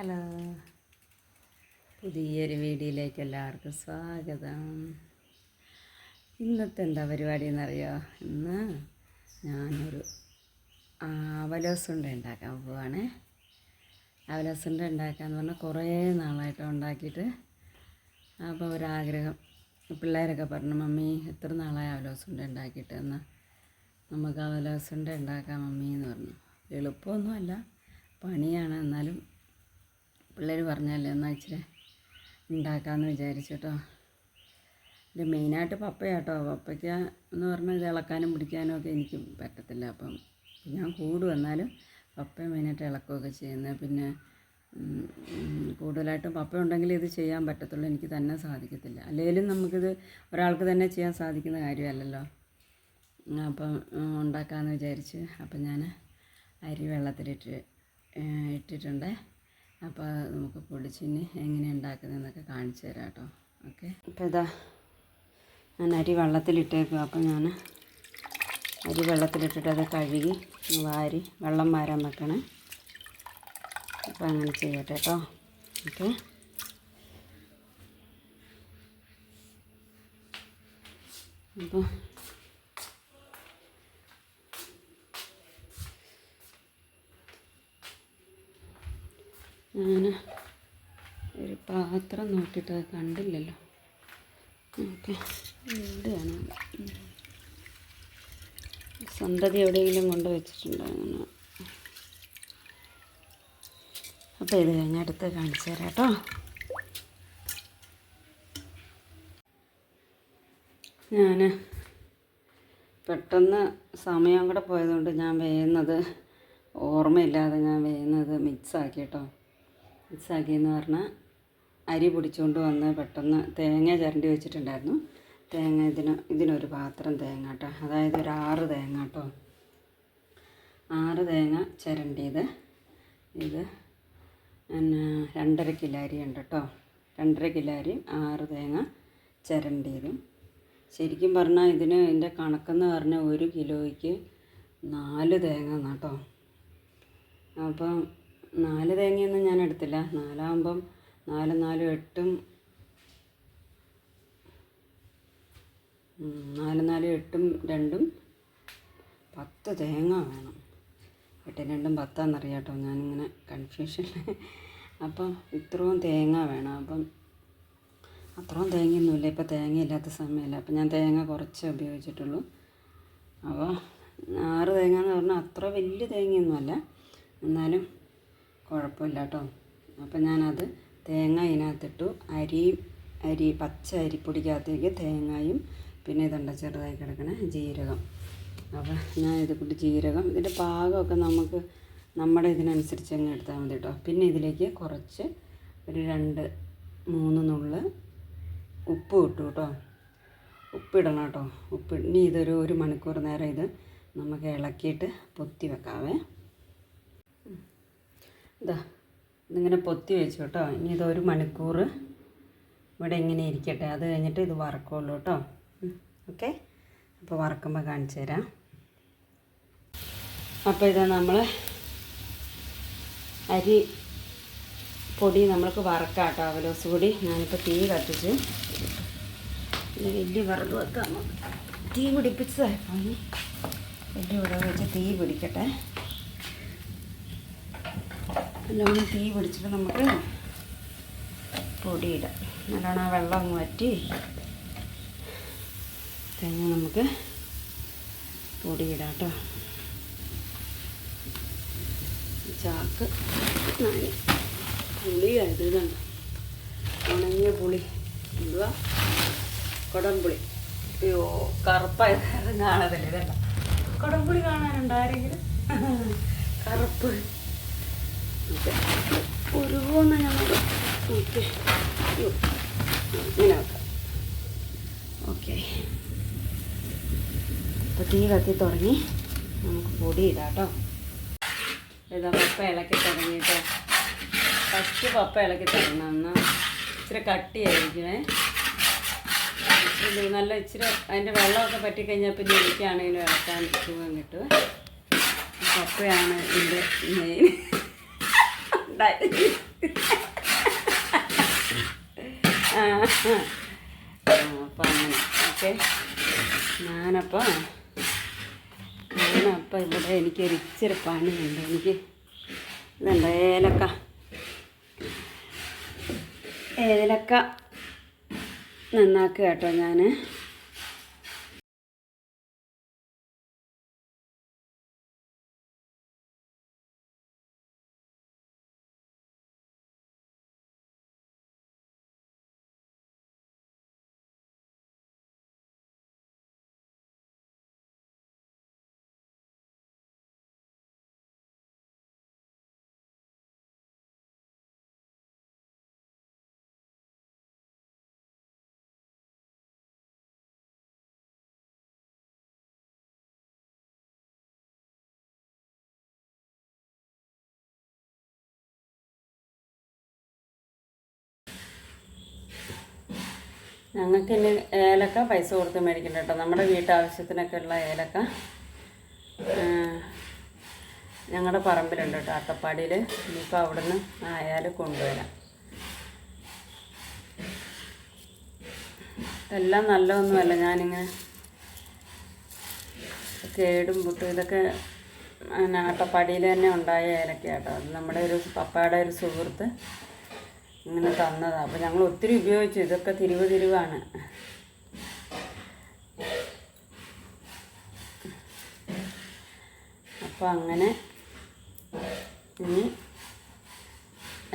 Hello. പുതിയൊരു വീഡിയോയിലേക്ക് എല്ലാവർക്കും സ്വാഗതം. ഇന്നത്തെ എന്താ പരിപാടി എന്നറിയോ? ഇന്ന് ഞാനൊരു അവലോസുണ്ട ഉണ്ടാക്കാൻ പോവാണ്. അവലോസുണ്ട ഉണ്ടാക്കാന്ന് പറഞ്ഞാൽ കുറേ നാളായിട്ട് ഉണ്ടാക്കിയിട്ട് അപ്പോൾ ഒരാഗ്രഹം. പിള്ളേരൊക്കെ പറഞ്ഞു മമ്മി എത്ര നാളായി അവലോസുണ്ട ഉണ്ടാക്കിയിട്ട്? എന്നാൽ നമുക്ക് അവലോസുണ്ട ഉണ്ടാക്കാം മമ്മി എന്ന് പറഞ്ഞു. എളുപ്പമൊന്നുമല്ല പണിയാണ്. എന്നാലും പിള്ളേർ പറഞ്ഞല്ലേ എന്നാൽ ഇച്ചിരി ഉണ്ടാക്കാമെന്ന് വിചാരിച്ചു കേട്ടോ. ഇത് മെയിനായിട്ട് പപ്പയാട്ടോ. പപ്പയ്ക്ക് എന്ന് പറഞ്ഞാൽ ഇത് ഇളക്കാനും പിടിക്കാനും ഒക്കെ എനിക്ക് പറ്റത്തില്ല. അപ്പം ഞാൻ കൂടും എന്നാലും പപ്പ മെയിനായിട്ട് ഇളക്കുകയൊക്കെ ചെയ്യുന്നത്. പിന്നെ കൂടുതലായിട്ടും പപ്പ ഉണ്ടെങ്കിൽ ഇത് ചെയ്യാൻ പറ്റത്തുള്ളൂ. എനിക്ക് തന്നെ സാധിക്കത്തില്ല. അല്ലെങ്കിലും നമുക്കിത് ഒരാൾക്ക് തന്നെ ചെയ്യാൻ സാധിക്കുന്ന കാര്യമല്ലല്ലോ. അപ്പം ഉണ്ടാക്കാമെന്ന് വിചാരിച്ച് അപ്പം ഞാൻ അരി വെള്ളത്തിലിട്ട് ഇട്ടിട്ടുണ്ട്. അപ്പോൾ നമുക്ക് പൊടിച്ചിന് എങ്ങനെ ഉണ്ടാക്കുന്നതെന്നൊക്കെ കാണിച്ചു തരാം കേട്ടോ ഓക്കെ. അപ്പോൾ ഇതാ ഞാൻ അരി വെള്ളത്തിലിട്ടേക്കും. അപ്പോൾ ഞാൻ അരി വെള്ളത്തിലിട്ടിട്ട് അത് കഴുകി വാരി വെള്ളം വാരാൻ വെക്കണേ. അപ്പോൾ അങ്ങനെ ചെയ്യട്ടെ കേട്ടോ ഓക്കെ. അപ്പോൾ ഞാൻ ഒരു പാത്രം നോക്കിയിട്ട് അത് കണ്ടില്ലല്ലോ. ഓക്കെ. എവിടെയാണ് സന്തതി എവിടെയെങ്കിലും കൊണ്ട് വെച്ചിട്ടുണ്ടോ അങ്ങനെ? അപ്പോൾ ഇത് കഴിഞ്ഞ് അടുത്ത് കാണിച്ചു തരാം കേട്ടോ. ഞാൻ പെട്ടെന്ന് സമയം കൂടെ പോയതുകൊണ്ട് ഞാൻ വേയുന്നത് ഓർമ്മയില്ലാതെ ഞാൻ വേയുന്നത് മിക്സാക്കി കേട്ടോ. മിക്സാക്കിയെന്ന് പറഞ്ഞാൽ അരി പൊടിച്ചുകൊണ്ട് വന്ന് പെട്ടെന്ന് തേങ്ങ ചിരണ്ടി വെച്ചിട്ടുണ്ടായിരുന്നു. തേങ്ങ ഇതിന് ഇതിനൊരു പാത്രം തേങ്ങ കേട്ടോ. അതായത് ഒരു ആറ് തേങ്ങ കേട്ടോ. ആറ് തേങ്ങ ചിരണ്ടിയത്. ഇത് പിന്നെ രണ്ടര കിലോ അരി ഉണ്ട് കേട്ടോ. രണ്ടര കിലോ അരിയും ആറ് തേങ്ങ ചിരണ്ടിയതും. ശരിക്കും പറഞ്ഞാൽ ഇതിന് ഇതിന്റെ കണക്കെന്ന് പറഞ്ഞാൽ ഒരു കിലോയ്ക്ക് നാല് തേങ്ങ എന്നാട്ടോ അപ്പം നാല് തേങ്ങയൊന്നും ഞാൻ എടുത്തില്ല. നാലാകുമ്പം നാല് നാലും എട്ടും നാല് നാല് എട്ടും രണ്ടും പത്ത് തേങ്ങ വേണം. എട്ടും രണ്ടും പത്താണെന്നറിയാം കേട്ടോ ഞാനിങ്ങനെ കൺഫ്യൂഷൻ അപ്പം ഇത്രയും തേങ്ങ വേണം. അപ്പം അത്രയും തേങ്ങയൊന്നുമില്ല. ഇപ്പം തേങ്ങയില്ലാത്ത സമയമല്ല അപ്പം ഞാൻ തേങ്ങ കുറച്ച് ഉപയോഗിച്ചിട്ടുള്ളൂ. അപ്പോൾ ആറ് തേങ്ങ എന്ന് പറഞ്ഞാൽ അത്ര വലിയ തേങ്ങയൊന്നുമല്ല. എന്നാലും കുഴപ്പമില്ല കേട്ടോ അപ്പം ഞാനത് തേങ്ങ ഇതിനകത്തിട്ടു അരി അരി പച്ച അരിപ്പൊടിക്കകത്തേക്ക് തേങ്ങയും പിന്നെ ഇതുണ്ട് ചെറുതായി കിടക്കണ ജീരകം. അപ്പോൾ ഞാൻ ഇത് കൂട്ടി ജീരകം ഇതിന്റെ പാകമൊക്കെ നമുക്ക് നമ്മുടെ ഇതിനനുസരിച്ച് അങ്ങ് എടുത്താൽ മതി കേട്ടോ പിന്നെ ഇതിലേക്ക് കുറച്ച് ഒരു രണ്ട് മൂന്ന് നുള്ള് ഉപ്പ് ഇട്ടു കേട്ടോ ഉപ്പിടണം കേട്ടോ ഉപ്പ് ഇനി ഇതൊരു ഒരു മണിക്കൂർ നേരം ഇത് നമുക്ക് ഇളക്കിയിട്ട് പൊത്തി വെക്കാവേ. ഇതാ ഇതിങ്ങനെ പൊത്തി വെച്ചു കേട്ടോ. ഇനി ഇത് ഒരു മണിക്കൂർ ഇവിടെ ഇങ്ങനെ ഇരിക്കട്ടെ. അത് കഴിഞ്ഞിട്ട് ഇത് വറക്കുള്ളൂ കേട്ടോ. ഓക്കെ? അപ്പോൾ വറക്കുമ്പോൾ കാണിച്ചു തരാം. അപ്പോൾ ഇത് നമ്മൾ അരി പൊടി നമ്മൾക്ക് വറക്കാം കേട്ടോ. അവലോസ് പൊടി. ഞാനിപ്പോൾ തീ കത്തിച്ച് വലിയ വറുത് വെക്കാം. തീ പിടിപ്പിച്ചതായി വലിയ വിറക് വെച്ച് തീ പിടിക്കട്ടെ. നല്ലോണം തീ പിടിച്ചിട്ട് നമുക്ക് പൊടിയിടാം. നല്ലോണം ആ വെള്ളം അങ്ങ് വറ്റി തേങ്ങ നമുക്ക് പൊടിയിടാം കേട്ടോ. ചാക്ക് പുളി പുളിയായത് കണ്ട ഉണങ്ങിയ പുളി. എന്തുവാ? കൊടംപുളി അയ്യോ കറുപ്പായത് കാണത്തില്ല ഇതല്ല. കൊടംപുളി കാണാനുണ്ടോ കറുപ്പ്. Okay okay. ഇങ്ങനെ തീ കത്തി തുടങ്ങി. നമുക്ക് പൊടി ഇടാട്ടോ ഇതാ പപ്പ ഇളക്കി തുടങ്ങിയിട്ട്. ഫസ്റ്റ് പപ്പ ഇളക്കി തുടങ്ങണം എന്നാൽ ഇച്ചിരി കട്ടിയായിരിക്കണേ. നല്ല ഇച്ചിരി അതിന്റെ വെള്ളമൊക്കെ പറ്റിക്കഴിഞ്ഞാൽ പിന്നെ എനിക്കാണെങ്കിലും ഇളക്കാൻ സുഖം കിട്ടും. പപ്പയാണ് ഇതിന്റെ മെയിൻ ഉണ്ടായത് ആ അപ്പം അങ്ങനെ ഓക്കെ ഞാനപ്പോൾ ഞാനപ്പോൾ ഇവിടെ എനിക്കൊരു ഇച്ചിരി പണിയുണ്ട് എനിക്ക് ഇതുണ്ട് ഏലക്ക. ഏലക്ക നന്നാക്കുക കേട്ടോ ഞാൻ ഞങ്ങൾക്ക് ഇനി ഏലക്ക പൈസ കൊടുത്ത് മേടിക്കണ്ട കേട്ടോ. നമ്മുടെ വീട്ടാവശ്യത്തിനൊക്കെ ഉള്ള ഏലക്ക. ഞങ്ങളുടെ പറമ്പിലുണ്ട് കേട്ടോ അട്ടപ്പാടിയിൽ ഇനിയിപ്പോൾ അവിടെ നിന്ന് ആയാലും കൊണ്ടുവരാം. ഇതെല്ലാം നല്ലതൊന്നുമല്ല. ഞാനിങ്ങനെ കേടും പുട്ടും ഇതൊക്കെ അട്ടപ്പാടിയിൽ തന്നെ ഉണ്ടായ ഏലക്ക കേട്ടോ. അത് നമ്മുടെ ഒരു പപ്പയുടെ ഒരു സുഹൃത്ത് ഇങ്ങനെ തന്നതാണ് അപ്പോൾ ഞങ്ങൾ ഒത്തിരി ഉപയോഗിച്ചു. ഇതൊക്കെ തിരിവ് തിരിവാണ്. അപ്പോൾ അങ്ങനെ ഇനി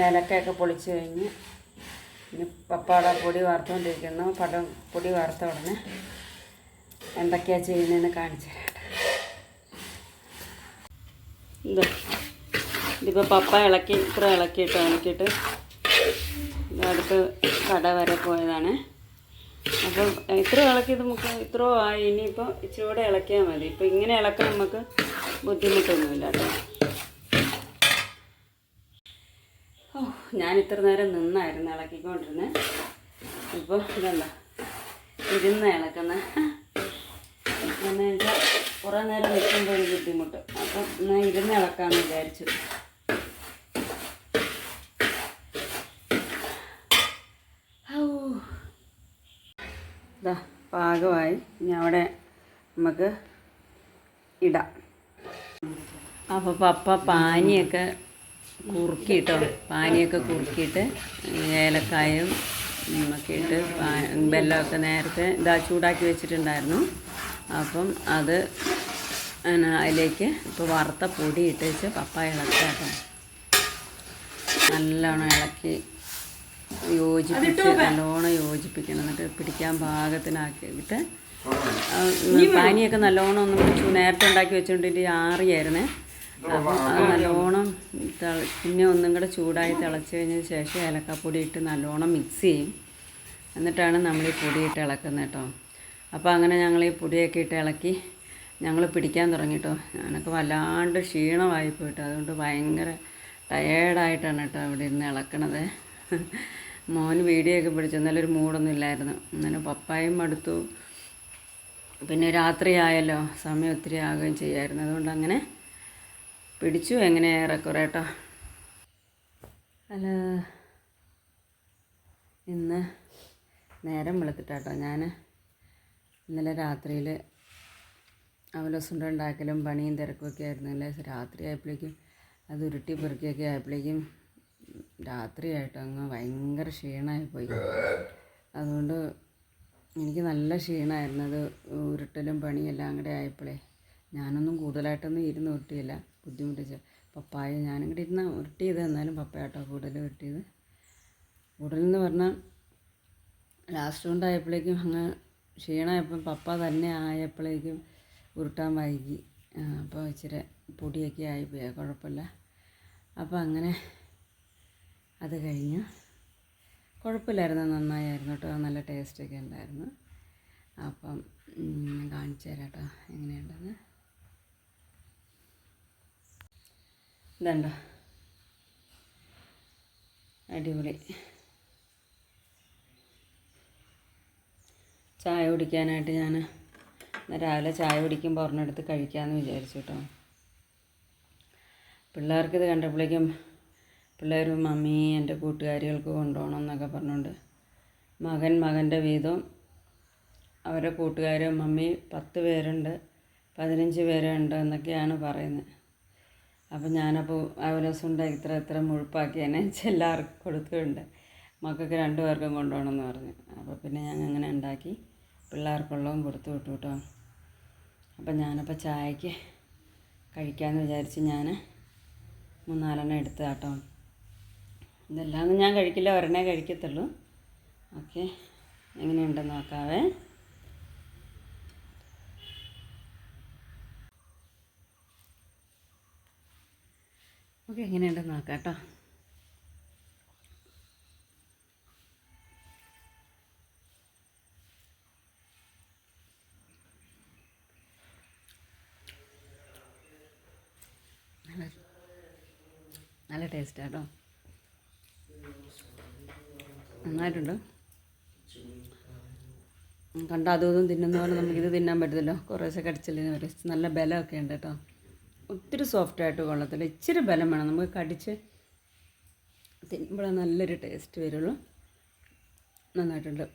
ഏലക്കയൊക്കെ പൊളിച്ച് കഴിഞ്ഞ് ഇനി പപ്പാട പൊടി വാർത്തുകൊണ്ടിരിക്കുന്നു പടം പൊടി വാർത്ത ഉടനെ എന്തൊക്കെയാണ് ചെയ്യുന്നതെന്ന് കാണിച്ചു ഇതിപ്പോൾ പപ്പ ഇളക്കി ഇത്ര ഇളക്കിയിട്ട് ഇളക്കിയിട്ട് അടുത്ത് കട വരെ പോയതാണ്. അപ്പം ഇത്ര ഇളക്കിയത് നമുക്ക് ഇത്ര ആയി ഇനിയിപ്പോൾ ഇച്ചിരി കൂടെ ഇളക്കിയാൽ മതി. ഇപ്പം ഇങ്ങനെ ഇളക്കാൻ നമുക്ക് ബുദ്ധിമുട്ടൊന്നുമില്ല കേട്ടോ. ഓ ഞാൻ ഇത്ര നേരം നിന്നായിരുന്നു ഇളക്കിക്കൊണ്ടിരുന്നത് ഇപ്പോൾ ഇതെന്താ? ഇരുന്ന് ഇളക്കുന്ന. എന്ന് വെച്ചാൽ കുറേ നേരം നിൽക്കുമ്പോൾ ഒരു ബുദ്ധിമുട്ട്. അപ്പം എന്നാൽ ഇരുന്ന് ഇളക്കാമെന്ന് വിചാരിച്ചു. ഇതാ പാകമായി. ഇനി അവിടെ നമുക്ക് ഇടാം. അപ്പോൾ പപ്പ പാനിയൊക്കെ കുറുക്കിയിട്ടോ? പാനിയൊക്കെ കുറുക്കിയിട്ട് ഏലക്കായും ഒക്കെ ഇട്ട് വെല്ലമൊക്കെ നേരത്തെ ഇതാ ചൂടാക്കി വെച്ചിട്ടുണ്ടായിരുന്നു. അപ്പം അത് അതിലേക്ക് ഇപ്പോൾ വറുത്ത പൊടി ഇട്ട് വെച്ച് പപ്പ ഇളക്കുക നല്ലോണം ഇളക്കി യോജിപ്പിച്ച് നല്ലോണം യോജിപ്പിക്കണം. എന്നിട്ട് പിടിക്കാൻ പാകത്തിനാക്കിയിട്ട് പാനിയൊക്കെ നല്ലോണം ഒന്ന് നേരത്തെ ഉണ്ടാക്കി വെച്ചുകൊണ്ടിട്ട് ആറിയായിരുന്നേ. അപ്പം അത് നല്ലോണം തിള പിന്നെ ഒന്നും കൂടെ ചൂടായി തിളച്ച് കഴിഞ്ഞതിന് ശേഷം ഏലക്കാപ്പൊടി ഇട്ട് നല്ലോണം മിക്സ് ചെയ്യും. എന്നിട്ടാണ് നമ്മൾ ഈ പൊടി ഇട്ട് ഇളക്കുന്നത് കേട്ടോ. അപ്പോൾ അങ്ങനെ ഞങ്ങൾ ഈ പൊടിയൊക്കെ ഇട്ട് ഇളക്കി ഞങ്ങൾ പിടിക്കാൻ തുടങ്ങി കേട്ടോ. ഞാനൊക്കെ വല്ലാണ്ട് ക്ഷീണമായി പോയിട്ട്. അതുകൊണ്ട് ഭയങ്കര ടയേർഡായിട്ടാണ് കേട്ടോ ഇവിടെ ഇരുന്ന് ഇളക്കണത്. മോൻ വീഡിയോ ഒക്കെ പിടിച്ചു. എന്നാലും ഒരു മൂടൊന്നും ഇല്ലായിരുന്നു. അങ്ങനെ പപ്പായും മടുത്തു. പിന്നെ രാത്രിയായല്ലോ സമയം ഒത്തിരി ആകുകയും ചെയ്യായിരുന്നു. അതുകൊണ്ട് അങ്ങനെ പിടിച്ചു. എങ്ങനെ ഏറെക്കുറേട്ടോ അല്ല ഇന്ന് നേരം വെളുത്തിട്ടാട്ടോ. ഞാൻ ഇന്നലെ രാത്രിയിൽ അവലസുണ്ട ഉണ്ടാക്കലും പണിയും തിരക്കുമൊക്കെ ആയിരുന്നു. അല്ലേ? രാത്രി ആയപ്പോഴേക്കും അത് ഉരുട്ടി പെറുക്കിയൊക്കെ ആയപ്പോഴേക്കും രാത്രിയായിട്ട് അങ്ങ് ഭയങ്കര ക്ഷീണമായി പോയി അതുകൊണ്ട് എനിക്ക് നല്ല ക്ഷീണമായിരുന്നു അത് ഉരുട്ടലും പണിയെല്ലാം കൂടെ ആയപ്പോഴേ ഞാനൊന്നും കൂടുതലായിട്ടൊന്നും ഇരുന്ന് ഉരുട്ടിയില്ല. ബുദ്ധിമുട്ടിച്ച് പപ്പായ ഞാനും കൂടി ഇരുന്ന് ഉരുട്ടിയത് എന്നാലും പപ്പായട്ടോ കൂടുതൽ ഉരുട്ടിയത്. കൂടുതലെന്ന് പറഞ്ഞാൽ ലാസ്റ്റ് കൊണ്ടായപ്പോഴേക്കും അങ്ങ് ക്ഷീണമായപ്പം പപ്പ തന്നെ ആയപ്പോഴേക്കും ഉരുട്ടാൻ വൈകി. അപ്പോൾ ഇച്ചിരി പൊടിയൊക്കെ ആയിപ്പോയി കുഴപ്പമില്ല. അപ്പോൾ അങ്ങനെ അത് കഴിഞ്ഞ് കുഴപ്പമില്ലായിരുന്നു നന്നായിരുന്നു കേട്ടോ നല്ല ടേസ്റ്റൊക്കെ ഉണ്ടായിരുന്നു. അപ്പം കാണിച്ചു തരാം കേട്ടോ എങ്ങനെയുണ്ടെന്ന്. ഇതുണ്ടോ? അടിപൊളി. ചായ കുടിക്കാനായിട്ട് ഞാൻ രാവിലെ ചായ കുടിക്കുമ്പോൾ ഒരെണ്ണെടുത്ത് കഴിക്കാമെന്ന് വിചാരിച്ചു കേട്ടോ. പിള്ളേർക്കിത് കണ്ടപ്പോഴേക്കും പിള്ളേരും മമ്മി എന്റെ കൂട്ടുകാരികൾക്ക് കൊണ്ടുപോകണം എന്നൊക്കെ പറഞ്ഞുകൊണ്ട് മകൻ മകന്റെ വീതം അവരുടെ കൂട്ടുകാർ മമ്മി പത്ത് പേരുണ്ട് പതിനഞ്ച് പേരുണ്ട് എന്നൊക്കെയാണ് പറയുന്നത്. അപ്പം ഞാനപ്പോൾ അവരസം ഉണ്ടാക്കി ഇത്ര ഇത്ര മുഴുപ്പാക്കിയതിനെ എല്ലാവർക്കും കൊടുത്തിട്ടുണ്ട് മക്കൾക്ക് രണ്ടു പേർക്കും കൊണ്ടുപോകണം എന്ന് പറഞ്ഞു. അപ്പോൾ പിന്നെ ഞാൻ അങ്ങനെ ഉണ്ടാക്കി പിള്ളേർക്കുള്ളതും കൊടുത്തു വിട്ടു കേട്ടോ. അപ്പം ഞാനപ്പോൾ ചായക്ക് കഴിക്കാമെന്ന് വിചാരിച്ച് ഞാൻ മൂന്നാലെണ്ണം എടുത്ത് കേട്ടോ ഇതെല്ലാം ഞാൻ കഴിക്കില്ല ഒരെണ്ണേ കഴിക്കത്തുള്ളൂ. ഓക്കെ എങ്ങനെയുണ്ടെന്ന് നോക്കാവേ. ഓക്കെ എങ്ങനെയുണ്ടെന്ന് നോക്കാം കേട്ടോ. നല്ല നല്ല കേട്ടോ. നന്നായിട്ടുണ്ട്. കണ്ട അതും തിന്നുന്ന പോലെ നമുക്കിത് തിന്നാൻ പറ്റത്തില്ല. കുറേശ്ശെ കടിച്ചില്ലെങ്കിൽ വരും നല്ല ബലമൊക്കെ ഉണ്ട് കേട്ടോ. ഒത്തിരി സോഫ്റ്റായിട്ട് കൊള്ളത്തില്ല. ഇച്ചിരി ബലം വേണം. നമുക്ക് കടിച്ച് തിന്നുമ്പോഴേ നല്ലൊരു ടേസ്റ്റ് വരുള്ളൂ. നന്നായിട്ടുണ്ട്.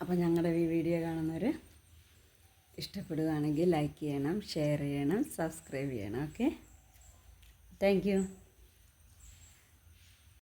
അപ്പോൾ ഞങ്ങളുടെ ഈ വീഡിയോ കാണുന്നവർ ഇഷ്ടപ്പെടുകയാണെങ്കിൽ ലൈക്ക് ചെയ്യണം ഷെയർ ചെയ്യണം സബ്സ്ക്രൈബ് ചെയ്യണം ഓക്കെ താങ്ക്